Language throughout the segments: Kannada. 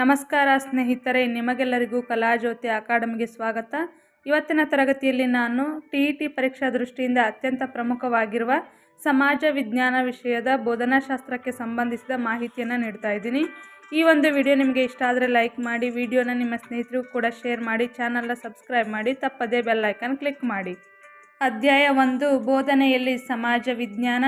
ನಮಸ್ಕಾರ ಸ್ನೇಹಿತರೆ, ನಿಮಗೆಲ್ಲರಿಗೂ ಕಲಾಜ್ಯೋತಿ ಅಕಾಡೆಮಿಗೆ ಸ್ವಾಗತ. ಇವತ್ತಿನ ತರಗತಿಯಲ್ಲಿ ನಾನು ಟಿ ಇ ಟಿ ಪರೀಕ್ಷಾ ದೃಷ್ಟಿಯಿಂದ ಅತ್ಯಂತ ಪ್ರಮುಖವಾಗಿರುವ ಸಮಾಜ ವಿಜ್ಞಾನ ವಿಷಯದ ಬೋಧನಾಶಾಸ್ತ್ರಕ್ಕೆ ಸಂಬಂಧಿಸಿದ ಮಾಹಿತಿಯನ್ನು ನೀಡ್ತಾ ಇದ್ದೀನಿ. ಈ ಒಂದು ವಿಡಿಯೋ ನಿಮಗೆ ಇಷ್ಟ ಆದರೆ ಲೈಕ್ ಮಾಡಿ, ವಿಡಿಯೋನ ನಿಮ್ಮ ಸ್ನೇಹಿತರಿಗೂ ಕೂಡ ಶೇರ್ ಮಾಡಿ, ಚಾನಲ್ನ ಸಬ್ಸ್ಕ್ರೈಬ್ ಮಾಡಿ, ತಪ್ಪದೇ ಬೆಲ್ ಐಕನ್ ಕ್ಲಿಕ್ ಮಾಡಿ. ಅಧ್ಯಾಯ ಒಂದು, ಬೋಧನೆಯಲ್ಲಿ ಸಮಾಜ ವಿಜ್ಞಾನ.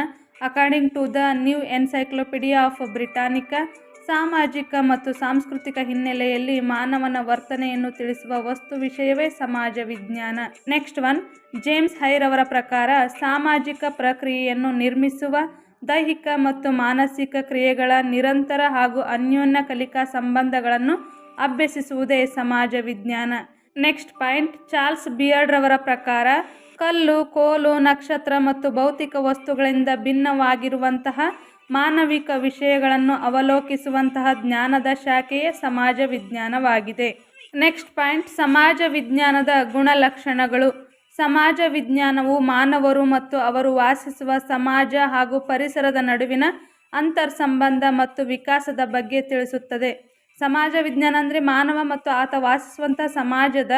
According to the new encyclopaedia of Britannica ಸಾಮಾಜಿಕ ಮತ್ತು ಸಾಂಸ್ಕೃತಿಕ ಹಿನ್ನೆಲೆಯಲ್ಲಿ ಮಾನವನ ವರ್ತನೆಯನ್ನು ತಿಳಿಸುವ ವಸ್ತು ವಿಷಯವೇ ಸಮಾಜ ವಿಜ್ಞಾನ. ನೆಕ್ಸ್ಟ್ ಒನ್ ಜೇಮ್ಸ್ ಹೈರ್ ಅವರ ಪ್ರಕಾರ ಸಾಮಾಜಿಕ ಪ್ರಕ್ರಿಯೆಯನ್ನು ನಿರ್ಮಿಸುವ ದೈಹಿಕ ಮತ್ತು ಮಾನಸಿಕ ಕ್ರಿಯೆಗಳ ನಿರಂತರ ಹಾಗೂ ಅನ್ಯೋನ್ಯ ಕಲಿಕಾ ಸಂಬಂಧಗಳನ್ನು ಅಭ್ಯಸಿಸುವುದೇ ಸಮಾಜ ವಿಜ್ಞಾನ. ನೆಕ್ಸ್ಟ್ ಪಾಯಿಂಟ್ ಚಾರ್ಲ್ಸ್ ಬಿಯರ್ಡ್ರವರ ಪ್ರಕಾರ ಕಲ್ಲು, ಕೋಲು, ನಕ್ಷತ್ರ ಮತ್ತು ಭೌತಿಕ ವಸ್ತುಗಳಿಂದ ಭಿನ್ನವಾಗಿರುವಂತಹ ಮಾನವಿಕ ವಿಷಯಗಳನ್ನು ಅವಲೋಕಿಸುವಂತಹ ಜ್ಞಾನದ ಶಾಖೆಯೇ ಸಮಾಜ ವಿಜ್ಞಾನವಾಗಿದೆ. ನೆಕ್ಸ್ಟ್ ಪಾಯಿಂಟ್, ಸಮಾಜ ವಿಜ್ಞಾನದ ಗುಣಲಕ್ಷಣಗಳು. ಸಮಾಜ ವಿಜ್ಞಾನವು ಮಾನವರು ಮತ್ತು ಅವರು ವಾಸಿಸುವ ಸಮಾಜ ಹಾಗೂ ಪರಿಸರದ ನಡುವಿನ ಅಂತರ್ ಸಂಬಂಧ ಮತ್ತು ವಿಕಾಸದ ಬಗ್ಗೆ ತಿಳಿಸುತ್ತದೆ. ಸಮಾಜ ವಿಜ್ಞಾನ ಅಂದರೆ ಮಾನವ ಮತ್ತು ಆತ ವಾಸಿಸುವಂಥ ಸಮಾಜದ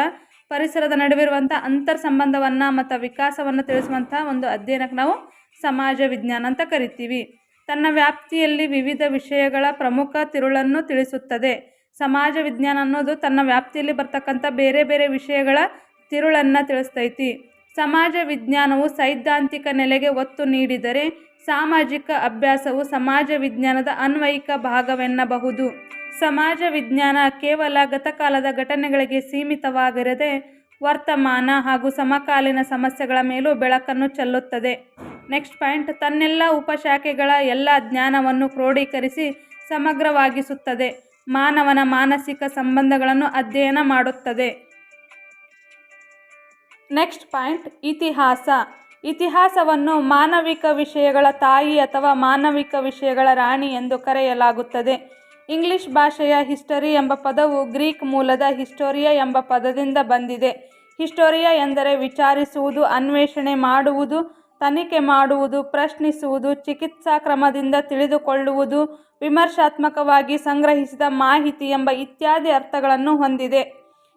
ಪರಿಸರದ ನಡುವಿರುವಂಥ ಅಂತರ್ ಸಂಬಂಧವನ್ನು ಮತ್ತು ವಿಕಾಸವನ್ನು ತಿಳಿಸುವಂಥ ಒಂದು ಅಧ್ಯಯನಕ್ಕೆ ನಾವು ಸಮಾಜ ವಿಜ್ಞಾನ ಅಂತ ಕರಿತೀವಿ. ತನ್ನ ವ್ಯಾಪ್ತಿಯಲ್ಲಿ ವಿವಿಧ ವಿಷಯಗಳ ಪ್ರಮುಖ ತಿರುಳನ್ನು ತಿಳಿಸುತ್ತದೆ. ಸಮಾಜ ವಿಜ್ಞಾನ ಅನ್ನೋದು ತನ್ನ ವ್ಯಾಪ್ತಿಯಲ್ಲಿ ಬರ್ತಕ್ಕಂಥ ಬೇರೆ ಬೇರೆ ವಿಷಯಗಳ ತಿರುಳನ್ನು ತಿಳಿಸ್ತೈತಿ. ಸಮಾಜ ವಿಜ್ಞಾನವು ಸೈದ್ಧಾಂತಿಕ ನೆಲೆಗೆ ಒತ್ತು ನೀಡಿದರೆ ಸಾಮಾಜಿಕ ಅಭ್ಯಾಸವು ಸಮಾಜ ವಿಜ್ಞಾನದ ಅನ್ವಯಿಕ ಭಾಗವೆನ್ನಬಹುದು. ಸಮಾಜ ವಿಜ್ಞಾನ ಕೇವಲ ಗತಕಾಲದ ಘಟನೆಗಳಿಗೆ ಸೀಮಿತವಾಗಿರದೆ ವರ್ತಮಾನ ಹಾಗೂ ಸಮಕಾಲೀನ ಸಮಸ್ಯೆಗಳ ಮೇಲೂ ಬೆಳಕನ್ನು ಚೆಲ್ಲುತ್ತದೆ. ನೆಕ್ಸ್ಟ್ ಪಾಯಿಂಟ್, ತನ್ನೆಲ್ಲ ಉಪಶಾಖೆಗಳ ಎಲ್ಲ ಜ್ಞಾನವನ್ನು ಕ್ರೋಢೀಕರಿಸಿ ಸಮಗ್ರವಾಗಿಸುತ್ತದೆ. ಮಾನವನ ಮಾನಸಿಕ ಸಂಬಂಧಗಳನ್ನು ಅಧ್ಯಯನ ಮಾಡುತ್ತದೆ. ನೆಕ್ಸ್ಟ್ ಪಾಯಿಂಟ್, ಇತಿಹಾಸ. ಇತಿಹಾಸವನ್ನು ಮಾನವಿಕ ವಿಷಯಗಳ ತಾಯಿ ಅಥವಾ ಮಾನವಿಕ ವಿಷಯಗಳ ರಾಣಿ ಎಂದು ಕರೆಯಲಾಗುತ್ತದೆ. ಇಂಗ್ಲಿಷ್ ಭಾಷೆಯ ಹಿಸ್ಟರಿ ಎಂಬ ಪದವು ಗ್ರೀಕ್ ಮೂಲದ ಹಿಸ್ಟೋರಿಯಾ ಎಂಬ ಪದದಿಂದ ಬಂದಿದೆ. ಹಿಸ್ಟೋರಿಯಾ ಎಂದರೆ ವಿಚಾರಿಸುವುದು, ಅನ್ವೇಷಣೆ ಮಾಡುವುದು, ತನಿಖೆ ಮಾಡುವುದು, ಪ್ರಶ್ನಿಸುವುದು, ಚಿಕಿತ್ಸಾ ಕ್ರಮದಿಂದ ತಿಳಿದುಕೊಳ್ಳುವುದು, ವಿಮರ್ಶಾತ್ಮಕವಾಗಿ ಸಂಗ್ರಹಿಸಿದ ಮಾಹಿತಿ ಎಂಬ ಇತ್ಯಾದಿ ಅರ್ಥಗಳನ್ನು ಹೊಂದಿದೆ.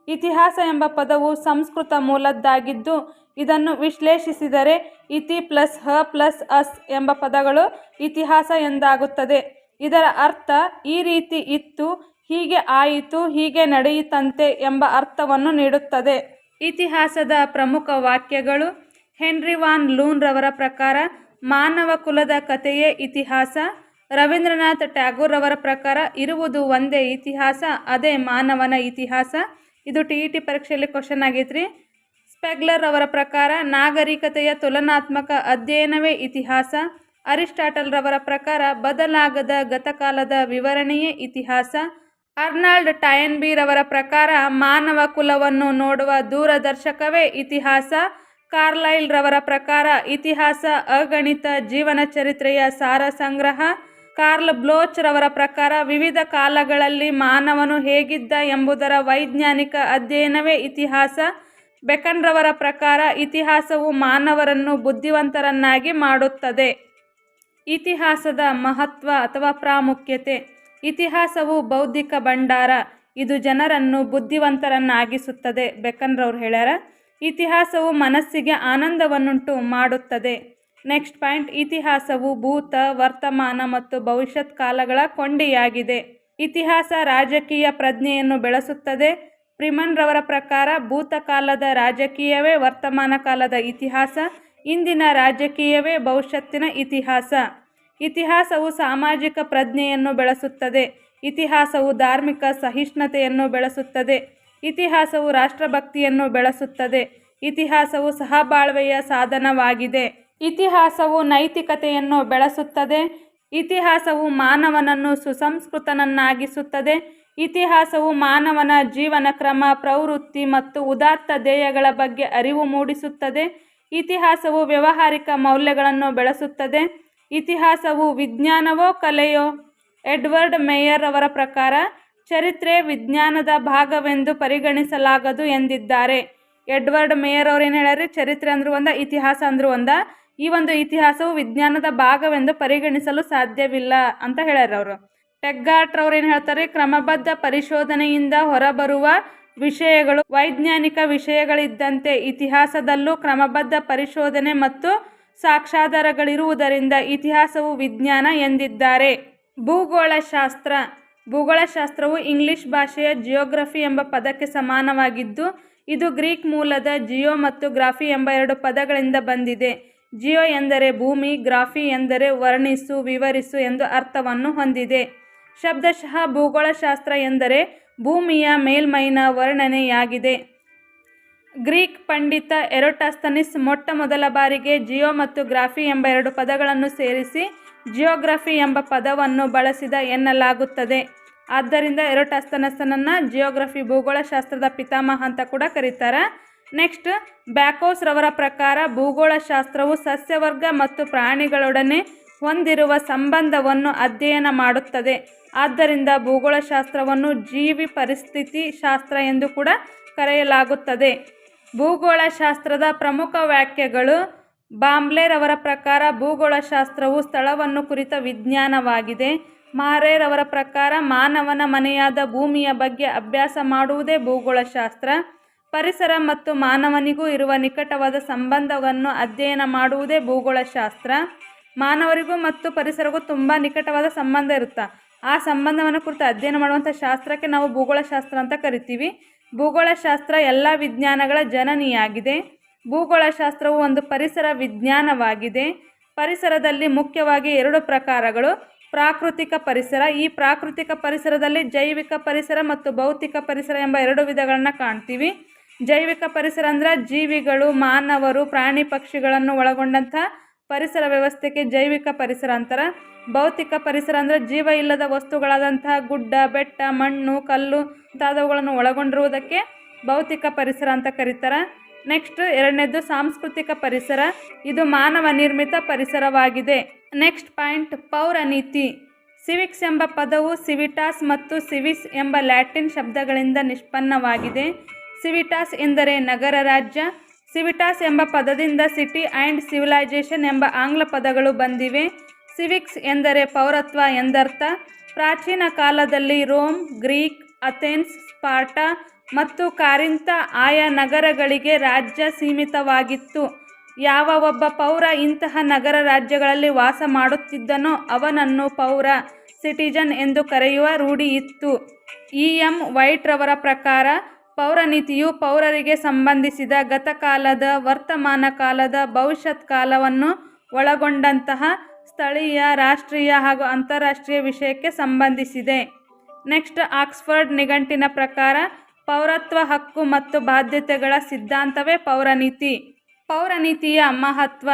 ಇತಿಹಾಸ ಎಂಬ ಪದವು ಸಂಸ್ಕೃತ ಮೂಲದ್ದಾಗಿದ್ದು, ಇದನ್ನು ವಿಶ್ಲೇಷಿಸಿದರೆ ಇತಿ ಪ್ಲಸ್ ಹ ಪ್ಲಸ್ ಅಸ್ ಎಂಬ ಪದಗಳು ಇತಿಹಾಸ ಎಂದಾಗುತ್ತದೆ. ಇದರ ಅರ್ಥ ಈ ರೀತಿ ಇತ್ತು, ಹೀಗೆ ಆಯಿತು, ಹೀಗೆ ನಡೆಯಿತಂತೆ ಎಂಬ ಅರ್ಥವನ್ನು ನೀಡುತ್ತದೆ. ಇತಿಹಾಸದ ಪ್ರಮುಖ ವಾಕ್ಯಗಳು ಹೆನ್ರಿ ವಾನ್ ಲೂನ್ ರವರ ಪ್ರಕಾರ, ಮಾನವ ಕುಲದ ಕಥೆಯೇ ಇತಿಹಾಸ, ರವೀಂದ್ರನಾಥ್ ಟ್ಯಾಗೋರ್ ರವರ ಪ್ರಕಾರ ಇರುವುದು ಒಂದೇ ಇತಿಹಾಸ, ಅದೇ ಮಾನವನ ಇತಿಹಾಸ. ಇದು ಟಿ ಇ ಟಿ ಪರೀಕ್ಷೆಯಲ್ಲಿ ಕ್ವಶನ್ ಆಗೈತ್ರಿ. ಸ್ಪೆಗ್ಲರ್ ಅವರ ಪ್ರಕಾರ ನಾಗರಿಕತೆಯ ತುಲನಾತ್ಮಕ ಅಧ್ಯಯನವೇ ಇತಿಹಾಸ. ಅರಿಸ್ಟಾಟಲ್ ರವರ ಪ್ರಕಾರ ಬದಲಾಗದ ಗತಕಾಲದ ವಿವರಣೆಯೇ ಇತಿಹಾಸ. ಅರ್ನಾಲ್ಡ್ ಟಯನ್ಬಿ ರವರ ಪ್ರಕಾರ ಮಾನವ ಕುಲವನ್ನು ನೋಡುವ ದೂರದರ್ಶಕವೇ ಇತಿಹಾಸ. ಕಾರ್ಲೈಲ್ ರವರ ಪ್ರಕಾರ ಇತಿಹಾಸ ಅಗಣಿತ ಜೀವನ ಚರಿತ್ರೆಯ ಸಾರ ಸಂಗ್ರಹ. ಕಾರ್ಲ್ ಬ್ಲೋಚ್ ರವರ ಪ್ರಕಾರ ವಿವಿಧ ಕಾಲಗಳಲ್ಲಿ ಮಾನವನು ಹೇಗಿದ್ದ ಎಂಬುದರ ವೈಜ್ಞಾನಿಕ ಅಧ್ಯಯನವೇ ಇತಿಹಾಸ. ಬೆಕನ್ ರವರ ಪ್ರಕಾರ ಇತಿಹಾಸವು ಮಾನವರನ್ನು ಬುದ್ಧಿವಂತರನ್ನಾಗಿ ಮಾಡುತ್ತದೆ. ಇತಿಹಾಸದ ಮಹತ್ವ ಅಥವಾ ಪ್ರಾಮುಖ್ಯತೆ. ಇತಿಹಾಸವು ಬೌದ್ಧಿಕ ಭಂಡಾರ. ಇದು ಜನರನ್ನು ಬುದ್ಧಿವಂತರನ್ನಾಗಿಸುತ್ತದೆ. ಬೆಕನ್ರವ್ರು ಹೇಳ್ಯಾರ, ಇತಿಹಾಸವು ಮನಸ್ಸಿಗೆ ಆನಂದವನ್ನುಂಟು ಮಾಡುತ್ತದೆ. ನೆಕ್ಸ್ಟ್ ಪಾಯಿಂಟ್, ಇತಿಹಾಸವು ಭೂತ, ವರ್ತಮಾನ ಮತ್ತು ಭವಿಷ್ಯತ್ ಕಾಲಗಳ ಕೊಂಡಿಯಾಗಿದೆ. ಇತಿಹಾಸ ರಾಜಕೀಯ ಪ್ರಜ್ಞೆಯನ್ನು ಬೆಳೆಸುತ್ತದೆ. ಪ್ರಿಮನ್ ರವರ ಪ್ರಕಾರ ಭೂತಕಾಲದ ರಾಜಕೀಯವೇ ವರ್ತಮಾನ ಕಾಲದ ಇತಿಹಾಸ. ಇಂದಿನ ರಾಜಕೀಯವೇ ಭವಿಷ್ಯತ್ತಿನ ಇತಿಹಾಸ. ಇತಿಹಾಸವು ಸಾಮಾಜಿಕ ಪ್ರಜ್ಞೆಯನ್ನು ಬೆಳೆಸುತ್ತದೆ. ಇತಿಹಾಸವು ಧಾರ್ಮಿಕ ಸಹಿಷ್ಣುತೆಯನ್ನು ಬೆಳೆಸುತ್ತದೆ. ಇತಿಹಾಸವು ರಾಷ್ಟ್ರಭಕ್ತಿಯನ್ನು ಬೆಳೆಸುತ್ತದೆ. ಇತಿಹಾಸವು ಸಹಬಾಳ್ವೆಯ ಸಾಧನವಾಗಿದೆ. ಇತಿಹಾಸವು ನೈತಿಕತೆಯನ್ನು ಬೆಳೆಸುತ್ತದೆ. ಇತಿಹಾಸವು ಮಾನವನನ್ನು ಸುಸಂಸ್ಕೃತನನ್ನಾಗಿಸುತ್ತದೆ. ಇತಿಹಾಸವು ಮಾನವನ ಜೀವನ ಕ್ರಮ ಪ್ರವೃತ್ತಿ ಮತ್ತು ಉದಾತ್ತ ಧ್ಯೇಯಗಳ ಬಗ್ಗೆ ಅರಿವು ಮೂಡಿಸುತ್ತದೆ. ಇತಿಹಾಸವು ವ್ಯವಹಾರಿಕ ಮೌಲ್ಯಗಳನ್ನು ಬೆಳೆಸುತ್ತದೆ. ಇತಿಹಾಸವು ವಿಜ್ಞಾನವೋ ಕಲೆಯೋ? ಎಡ್ವರ್ಡ್ ಮೇಯರ್ ಅವರ ಪ್ರಕಾರ, ಚರಿತ್ರೆ ವಿಜ್ಞಾನದ ಭಾಗವೆಂದು ಪರಿಗಣಿಸಲಾಗದು ಎಂದಿದ್ದಾರೆ. ಎಡ್ವರ್ಡ್ ಮೇಯರ್ ಅವ್ರು ಏನು ಹೇಳ್ಯಾರಿ? ಚರಿತ್ರೆ ಅಂದ್ರೆ ಒಂದ, ಇತಿಹಾಸ ಅಂದ್ರೆ ಒಂದ. ಈ ಒಂದು ಇತಿಹಾಸವು ವಿಜ್ಞಾನದ ಭಾಗವೆಂದು ಪರಿಗಣಿಸಲು ಸಾಧ್ಯವಿಲ್ಲ ಅಂತ ಹೇಳ್ಯಾರ ಅವರು. ಟೆಗ್ಗಾರ್ಟ್ ರವ್ರು ಏನು ಹೇಳ್ತಾರೆ? ಕ್ರಮಬದ್ಧ ಪರಿಶೋಧನೆಯಿಂದ ಹೊರಬರುವ ವಿಷಯಗಳು ವೈಜ್ಞಾನಿಕ ವಿಷಯಗಳಿದ್ದಂತೆ ಇತಿಹಾಸದಲ್ಲೂ ಕ್ರಮಬದ್ಧ ಪರಿಶೋಧನೆ ಮತ್ತು ಸಾಕ್ಷಾಧಾರಗಳಿರುವುದರಿಂದ ಇತಿಹಾಸವು ವಿಜ್ಞಾನ ಎಂದಿದ್ದಾರೆ. ಭೂಗೋಳಶಾಸ್ತ್ರ. ಭೂಗೋಳಶಾಸ್ತ್ರವು ಇಂಗ್ಲಿಷ್ ಭಾಷೆಯ ಜಿಯೋಗ್ರಫಿ ಎಂಬ ಪದಕ್ಕೆ ಸಮಾನವಾಗಿದ್ದು, ಇದು ಗ್ರೀಕ್ ಮೂಲದ ಜಿಯೋ ಮತ್ತು ಗ್ರಾಫಿ ಎಂಬ ಎರಡು ಪದಗಳಿಂದ ಬಂದಿದೆ. ಜಿಯೋ ಎಂದರೆ ಭೂಮಿ, ಗ್ರಾಫಿ ಎಂದರೆ ವರ್ಣಿಸು, ವಿವರಿಸು ಎಂದು ಅರ್ಥವನ್ನು ಹೊಂದಿದೆ. ಶಬ್ದಶಃ ಭೂಗೋಳಶಾಸ್ತ್ರ ಎಂದರೆ ಭೂಮಿಯ ಮೇಲ್ಮೈನ ವರ್ಣನೆಯಾಗಿದೆ. ಗ್ರೀಕ್ ಪಂಡಿತ ಎರೋಟಾಸ್ತನಿಸ್ ಮೊಟ್ಟ ಮೊದಲ ಬಾರಿಗೆ ಜಿಯೋ ಮತ್ತು ಗ್ರಾಫಿ ಎಂಬ ಎರಡು ಪದಗಳನ್ನು ಸೇರಿಸಿ ಜಿಯೋಗ್ರಫಿ ಎಂಬ ಪದವನ್ನು ಬಳಸಿದ ಎನ್ನಲಾಗುತ್ತದೆ. ಆದ್ದರಿಂದ ಎರೋಟಾಸ್ತನಸನನ್ನು ಜಿಯೋಗ್ರಫಿ ಭೂಗೋಳಶಾಸ್ತ್ರದ ಪಿತಾಮಹ ಅಂತ ಕೂಡ ಕರೀತಾರೆ. ನೆಕ್ಸ್ಟ್, ಬ್ಯಾಕೋಸ್ ರವರ ಪ್ರಕಾರ ಭೂಗೋಳಶಾಸ್ತ್ರವು ಸಸ್ಯವರ್ಗ ಮತ್ತು ಪ್ರಾಣಿಗಳೊಡನೆ ಹೊಂದಿರುವ ಸಂಬಂಧವನ್ನು ಅಧ್ಯಯನ ಮಾಡುತ್ತದೆ. ಆದ್ದರಿಂದ ಭೂಗೋಳಶಾಸ್ತ್ರವನ್ನು ಜೀವಿ ಪರಿಸ್ಥಿತಿ ಶಾಸ್ತ್ರ ಎಂದು ಕೂಡ ಕರೆಯಲಾಗುತ್ತದೆ. ಭೂಗೋಳಶಾಸ್ತ್ರದ ಪ್ರಮುಖ ವ್ಯಾಖ್ಯೆಗಳು ಬಾಂಬ್ಲೆರವರ ಪ್ರಕಾರ ಭೂಗೋಳಶಾಸ್ತ್ರವು ಸ್ಥಳವನ್ನು ಕುರಿತ ವಿಜ್ಞಾನವಾಗಿದೆ. ಮಾರೇರವರ ಪ್ರಕಾರ ಮಾನವನ ಮನೆಯಾದ ಭೂಮಿಯ ಬಗ್ಗೆ ಅಭ್ಯಾಸ ಮಾಡುವುದೇ ಭೂಗೋಳಶಾಸ್ತ್ರ. ಪರಿಸರ ಮತ್ತು ಮಾನವನಿಗೂ ಇರುವ ನಿಕಟವಾದ ಸಂಬಂಧವನ್ನು ಅಧ್ಯಯನ ಮಾಡುವುದೇ ಭೂಗೋಳಶಾಸ್ತ್ರ. ಮಾನವರಿಗೂ ಮತ್ತು ಪರಿಸರಕ್ಕೂ ತುಂಬ ನಿಕಟವಾದ ಸಂಬಂಧ ಇರುತ್ತೆ. ಆ ಸಂಬಂಧವನ್ನು ಕುರಿತು ಅಧ್ಯಯನ ಮಾಡುವಂಥ ಶಾಸ್ತ್ರಕ್ಕೆ ನಾವು ಭೂಗೋಳಶಾಸ್ತ್ರ ಅಂತ ಕರಿತೀವಿ. ಭೂಗೋಳಶಾಸ್ತ್ರ ಎಲ್ಲ ವಿಜ್ಞಾನಗಳ ಜನನಿಯಾಗಿದೆ. ಭೂಗೋಳಶಾಸ್ತ್ರವು ಒಂದು ಪರಿಸರ ವಿಜ್ಞಾನವಾಗಿದೆ. ಪರಿಸರದಲ್ಲಿ ಮುಖ್ಯವಾಗಿ ಎರಡು ಪ್ರಕಾರಗಳು. ಪ್ರಾಕೃತಿಕ ಪರಿಸರ. ಈ ಪ್ರಾಕೃತಿಕ ಪರಿಸರದಲ್ಲಿ ಜೈವಿಕ ಪರಿಸರ ಮತ್ತು ಭೌತಿಕ ಪರಿಸರ ಎಂಬ ಎರಡು ವಿಧಗಳನ್ನು ಕಾಣ್ತೀವಿ. ಜೈವಿಕ ಪರಿಸರ ಅಂದರೆ ಜೀವಿಗಳು, ಮಾನವರು, ಪ್ರಾಣಿ ಪಕ್ಷಿಗಳನ್ನು ಒಳಗೊಂಡಂಥ ಪರಿಸರ ವ್ಯವಸ್ಥೆಗೆ ಜೈವಿಕ ಪರಿಸರ ಅಂತಾರೆ, ಭೌತಿಕ ಪರಿಸರ ಅಂದರೆ ಜೀವ ಇಲ್ಲದ ವಸ್ತುಗಳಾದಂತಹ ಗುಡ್ಡ, ಬೆಟ್ಟ, ಮಣ್ಣು, ಕಲ್ಲು ಮುಂತಾದವುಗಳನ್ನು ಒಳಗೊಂಡಿರುವುದಕ್ಕೆ ಭೌತಿಕ ಪರಿಸರ ಅಂತ ಕರೀತಾರೆ. ನೆಕ್ಸ್ಟ್ ಎರಡನೇದು ಸಾಂಸ್ಕೃತಿಕ ಪರಿಸರ. ಇದು ಮಾನವ ನಿರ್ಮಿತ ಪರಿಸರವಾಗಿದೆ. ನೆಕ್ಸ್ಟ್ ಪಾಯಿಂಟ್ ಪೌರ ನೀತಿ. ಸಿವಿಕ್ಸ್ ಎಂಬ ಪದವು ಸಿವಿಟಾಸ್ ಮತ್ತು ಸಿವಿಸ್ ಎಂಬ ಲ್ಯಾಟಿನ್ ಶಬ್ದಗಳಿಂದ ನಿಷ್ಪನ್ನವಾಗಿದೆ. ಸಿವಿಟಾಸ್ ಎಂದರೆ ನಗರ, ರಾಜ್ಯ. ಸಿವಿಟಾಸ್ ಎಂಬ ಪದದಿಂದ ಸಿಟಿ ಆ್ಯಂಡ್ ಸಿವಿಲೈಜೇಷನ್ ಎಂಬ ಆಂಗ್ಲ ಪದಗಳು ಬಂದಿವೆ. ಸಿವಿಕ್ಸ್ ಎಂದರೆ ಪೌರತ್ವ ಎಂದರ್ಥ. ಪ್ರಾಚೀನ ಕಾಲದಲ್ಲಿ ರೋಮ್, ಗ್ರೀಕ್, ಅಥೆನ್ಸ್, ಸ್ಪಾರ್ಟಾ ಮತ್ತು ಕಾರಿಂತ ಆಯಾ ನಗರಗಳಿಗೆ ರಾಜ್ಯ ಸೀಮಿತವಾಗಿತ್ತು. ಯಾವ ಒಬ್ಬ ಪೌರ ಇಂತಹ ನಗರ ರಾಜ್ಯಗಳಲ್ಲಿ ವಾಸ ಮಾಡುತ್ತಿದ್ದನೋ ಅವನನ್ನು ಪೌರ, ಸಿಟಿಜನ್ ಎಂದು ಕರೆಯುವ ರೂಢಿ ಇತ್ತು. ಇ ಎಂ ವೈಟ್ರವರ ಪ್ರಕಾರ ಪೌರನೀತಿಯು ಪೌರರಿಗೆ ಸಂಬಂಧಿಸಿದ ಗತಕಾಲದ ವರ್ತಮಾನ ಕಾಲದ ಭವಿಷ್ಯತ್ ಕಾಲವನ್ನು ಒಳಗೊಂಡಂತಹ ಸ್ಥಳೀಯ, ರಾಷ್ಟ್ರೀಯ ಹಾಗೂ ಅಂತಾರಾಷ್ಟ್ರೀಯ ವಿಷಯಕ್ಕೆ ಸಂಬಂಧಿಸಿದೆ. ನೆಕ್ಸ್ಟ್, ಆಕ್ಸ್ಫರ್ಡ್ ನಿಘಂಟಿನ ಪ್ರಕಾರ ಪೌರತ್ವ ಹಕ್ಕು ಮತ್ತು ಬಾಧ್ಯತೆಗಳ ಸಿದ್ಧಾಂತವೇ ಪೌರನೀತಿ. ಪೌರನೀತಿಯ ಮಹತ್ವ.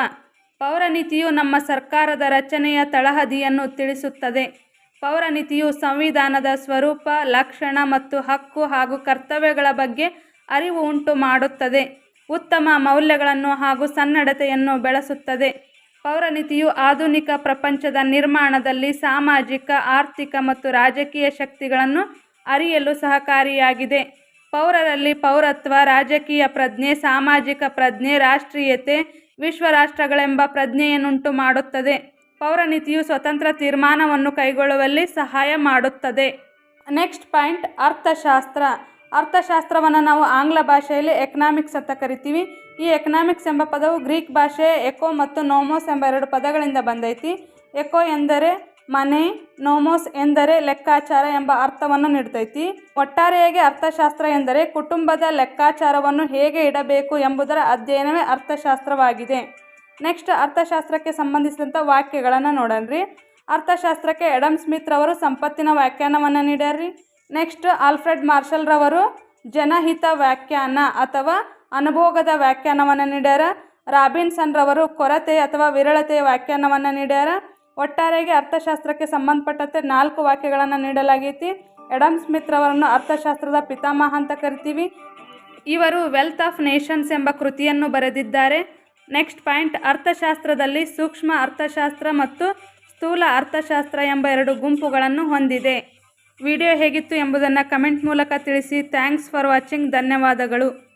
ಪೌರನೀತಿಯು ನಮ್ಮ ಸರ್ಕಾರದ ರಚನೆಯ ತಳಹದಿಯನ್ನು ತಿಳಿಸುತ್ತದೆ. ಪೌರನೀತಿಯು ಸಂವಿಧಾನದ ಸ್ವರೂಪ, ಲಕ್ಷಣ ಮತ್ತು ಹಕ್ಕು ಹಾಗೂ ಕರ್ತವ್ಯಗಳ ಬಗ್ಗೆ ಅರಿವು ಉಂಟು ಮಾಡುತ್ತದೆ. ಉತ್ತಮ ಮೌಲ್ಯಗಳನ್ನು ಹಾಗೂ ಸನ್ನಡತೆಯನ್ನು ಬೆಳೆಸುತ್ತದೆ. ಪೌರನೀತಿಯು ಆಧುನಿಕ ಪ್ರಪಂಚದ ನಿರ್ಮಾಣದಲ್ಲಿ ಸಾಮಾಜಿಕ, ಆರ್ಥಿಕ ಮತ್ತು ರಾಜಕೀಯ ಶಕ್ತಿಗಳನ್ನು ಅರಿಯಲು ಸಹಕಾರಿಯಾಗಿದೆ. ಪೌರರಲ್ಲಿ ಪೌರತ್ವ, ರಾಜಕೀಯ ಪ್ರಜ್ಞೆ, ಸಾಮಾಜಿಕ ಪ್ರಜ್ಞೆ, ರಾಷ್ಟ್ರೀಯತೆ ವಿಶ್ವ ರಾಷ್ಟ್ರಗಳೆಂಬ ಪ್ರಜ್ಞೆಯನ್ನುಂಟು ಮಾಡುತ್ತದೆ. ಪೌರನೀತಿಯು ಸ್ವತಂತ್ರ ತೀರ್ಮಾನವನ್ನು ಕೈಗೊಳ್ಳುವಲ್ಲಿ ಸಹಾಯ ಮಾಡುತ್ತದೆ. ನೆಕ್ಸ್ಟ್ ಪಾಯಿಂಟ್, ಅರ್ಥಶಾಸ್ತ್ರ. ಅರ್ಥಶಾಸ್ತ್ರವನ್ನು ನಾವು ಆಂಗ್ಲ ಭಾಷೆಯಲ್ಲಿ ಎಕನಾಮಿಕ್ಸ್ ಅಂತ ಕರಿತೀವಿ. ಈ ಎಕನಾಮಿಕ್ಸ್ ಎಂಬ ಪದವು ಗ್ರೀಕ್ ಭಾಷೆ ಎಕೋ ಮತ್ತು ನೋಮೋಸ್ ಎಂಬ ಎರಡು ಪದಗಳಿಂದ ಬಂದೈತಿ. ಎಕೋ ಎಂದರೆ ಮನೆ, ನೋಮೋಸ್ ಎಂದರೆ ಲೆಕ್ಕಾಚಾರ ಎಂಬ ಅರ್ಥವನ್ನು ನೀಡ್ತೈತಿ. ಒಟ್ಟಾರೆಯಾಗಿ ಅರ್ಥಶಾಸ್ತ್ರ ಎಂದರೆ ಕುಟುಂಬದ ಲೆಕ್ಕಾಚಾರವನ್ನು ಹೇಗೆ ಇಡಬೇಕು ಎಂಬುದರ ಅಧ್ಯಯನವೇ ಅರ್ಥಶಾಸ್ತ್ರವಾಗಿದೆ. ನೆಕ್ಸ್ಟ್ ಅರ್ಥಶಾಸ್ತ್ರಕ್ಕೆ ಸಂಬಂಧಿಸಿದಂಥ ವಾಕ್ಯಗಳನ್ನು ನೋಡೋಣ್ರಿ ಅರ್ಥಶಾಸ್ತ್ರಕ್ಕೆ ಎಡಮ್ ಸ್ಮಿತ್ ರವರು ಸಂಪತ್ತಿನ ವ್ಯಾಖ್ಯಾನವನ್ನು ನೀಡ್ಯಾರ್ರಿ. ನೆಕ್ಸ್ಟ್ ಆಲ್ಫ್ರೆಡ್ ಮಾರ್ಷಲ್ ರವರು ಜನಹಿತ ವ್ಯಾಖ್ಯಾನ ಅಥವಾ ಅನುಭೋಗದ ವ್ಯಾಖ್ಯಾನವನ್ನು ನೀಡ್ಯಾರ. ರಾಬಿನ್ಸನ್ ರವರು ಕೊರತೆ ಅಥವಾ ವಿರಳತೆಯ ವ್ಯಾಖ್ಯಾನವನ್ನು ನೀಡ್ಯಾರ. ಒಟ್ಟಾರೆಯಾಗಿ ಅರ್ಥಶಾಸ್ತ್ರಕ್ಕೆ ಸಂಬಂಧಪಟ್ಟಂತೆ ನಾಲ್ಕು ವಾಕ್ಯಗಳನ್ನು ನೀಡಲಾಗೈತಿ. ಎಡಮ್ ಸ್ಮಿತ್ ರವರನ್ನು ಅರ್ಥಶಾಸ್ತ್ರದ ಪಿತಾಮಹ ಅಂತ ಕರಿತೀವಿ. ಇವರು ವೆಲ್ತ್ ಆಫ್ ನೇಷನ್ಸ್ ಎಂಬ ಕೃತಿಯನ್ನು ಬರೆದಿದ್ದಾರೆ. ನೆಕ್ಸ್ಟ್ ಪಾಯಿಂಟ್, ಅರ್ಥಶಾಸ್ತ್ರದಲ್ಲಿ ಸೂಕ್ಷ್ಮ ಅರ್ಥಶಾಸ್ತ್ರ ಮತ್ತು ಸ್ಥೂಲ ಅರ್ಥಶಾಸ್ತ್ರ ಎಂಬ ಎರಡು ಗುಂಪುಗಳನ್ನು ಹೊಂದಿದೆ. ವಿಡಿಯೋ ಹೇಗಿತ್ತು ಎಂಬುದನ್ನು ಕಮೆಂಟ್ ಮೂಲಕ ತಿಳಿಸಿ. Thanks for watching. ಧನ್ಯವಾದಗಳು.